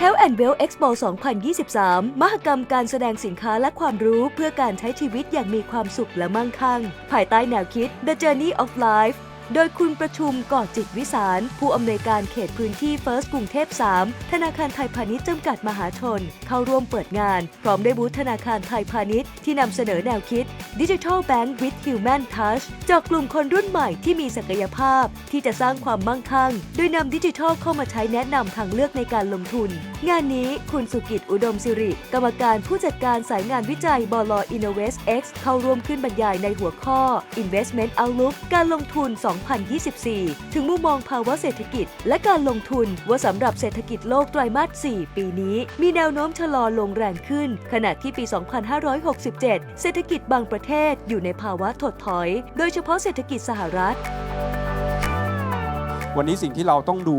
Health and Well Expo 2023 มหกรรมการแสดงสินค้าและความรู้เพื่อการใช้ชีวิตอย่างมีความสุขและมั่งคั่ง ภายใต้แนวคิด The Journey of Life โดยคุณประชุมก่อจิตวิสาร ผู้อำนวยการเขตพื้นที่ First กรุงเทพ 3 ธนาคารไทยพาณิชย์จำกัดมหาชน เข้าร่วมเปิดงาน พร้อมได้บูธธนาคารไทยพาณิชย์ที่นำเสนอแนวคิด Digital Bank with Human Touch จากกลุ่มคนรุ่นใหม่ที่มีศักยภาพ ที่จะสร้างความมั่งคั่ง โดยนำดิจิทัลเข้ามาใช้แนะนำทางเลือกในการลงทุน งานนี้คุณสุกิจอุดมสิริ กรรมการผู้จัดการสายงานวิจัยบล Innovate X เข้าร่วมขึ้นบรรยายในหัวข้อ Investment Outlook การลงทุน2024 ถึงมุมมองภาวะเศรษฐกิจ และการลงทุนว่าสำหรับเศรษฐกิจโลกไตรมาส 4 ปีนี้ มีแนวโน้มชะลอลงแรงขึ้น ขณะที่ปี 2567 เศรษฐกิจบางประเทศอยู่ในภาวะถดถอย โดยเฉพาะเศรษฐกิจสหรัฐ วันนี้สิ่งที่เราต้องดู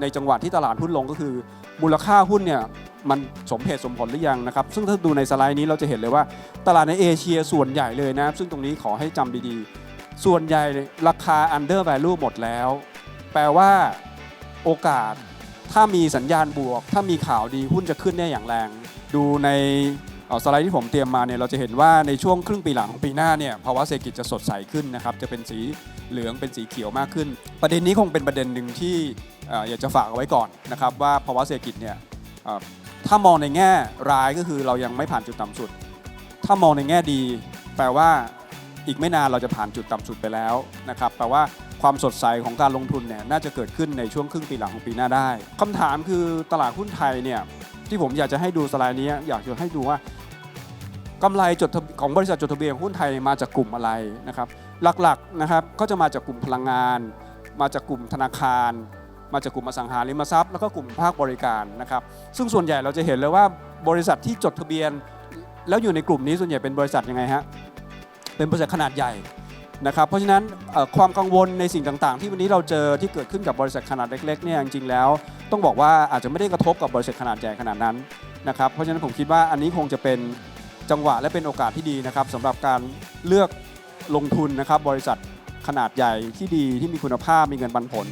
ในจังหวะที่ตลาดหุ้นลงก็คือ มูลค่าหุ้นเนี่ยมันสมเหตุสมผลหรือยังนะครับ ซึ่งถ้าดูในสไลด์นี้เราจะเห็นเลยว่า ตลาดในเอเชียส่วนใหญ่เลยนะ ซึ่งตรงนี้ขอให้จำดีๆ ส่วนใหญ่ราคา under value หมดแล้ว แปลว่าโอกาส ถ้ามีสัญญาณบวก ถ้ามีข่าวดีหุ้นจะขึ้นได้อย่างแรง ดูในสไลด์ที่ผมเตรียมมาเนี่ยเราจะเห็นว่าในช่วงครึ่งปีหลังของปีหน้าเนี่ยภาวะเศรษฐกิจจะสดใสขึ้นนะครับจะเป็นสีเหลืองเป็นสีเขียวมากขึ้น ประเด็นนี้คงเป็นประเด็นหนึ่งที่ออยากจะฝากเอาไว้ก่อนนะครับว่าภาวะเศรษฐกิจเนี่ยถ้ามองในแง่ร้ายก็คือเรายังไม่ผ่านจุดต่ำสุด ถ้ามองในแง่ดี แปลว่า อีกไม่นานเราจะผ่านจุดต่ำสุดไปแล้วนะครับแปลว่าความสดใสของการลงทุนเนี่ยน่าจะเกิดขึ้นในช่วงครึ่งปีหลังของปีหน้าได้คำถามคือตลาดหุ้นไทยเนี่ยที่ผมอยากจะให้ดูสไลด์นี้อยากจะให้ดูว่ากำไรจดของบริษัทจดทะเบียนหุ้นไทยมาจากกลุ่มอะไรนะครับ หลักๆนะครับก็จะมาจากกลุ่มพลังงาน มาจากกลุ่มธนาคาร มาจากกลุ่มอสังหาริมทรัพย์แล้วก็กลุ่มภาคบริการนะครับ ซึ่งส่วนใหญ่เราจะเห็นเลยว่าบริษัทที่จดทะเบียน แล้วอยู่ในกลุ่มนี้ส่วนใหญ่เป็นบริษัทยังไงฮะ เป็นบริษัทขนาดใหญ่นะครับเพราะฉะนั้นความกังวลในสิ่งต่างๆ ที่วันนี้เราเจอที่เกิดขึ้นกับบริษัทขนาดเล็กๆเนี่ยจริงๆแล้ว ต้องบอกว่าอาจจะไม่ได้กระทบกับบริษัทขนาดใหญ่ขนาดนั้นนะครับเพราะฉะนั้นผมคิดว่าอันนี้คงจะเป็นจังหวะและเป็นโอกาสที่ดีนะครับสำหรับการเลือกลงทุนนะครับบริษัทขนาดใหญ่ที่ดีที่มีคุณภาพมีเงินปันผล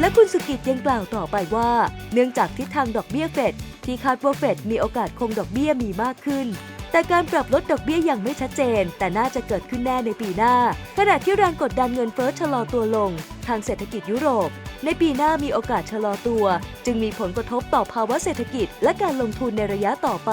และคุณสุกิจยังกล่าวต่อไปว่า เนื่องจากทิศทางดอกเบี้ยเฟดที่คาดว่าเฟดมีโอกาสคงดอกเบี้ยมีมากขึ้น แต่การปรับลดดอกเบี้ยยังไม่ชัดเจน แต่น่าจะเกิดขึ้นแน่ในปีหน้า ขณะที่แรงกดดันเงินเฟ้อชะลอตัวลง ทางเศรษฐกิจยุโรป ในปีหน้ามีโอกาสชะลอตัว จึงมีผลกระทบต่อภาวะเศรษฐกิจ และการลงทุนในระยะต่อไป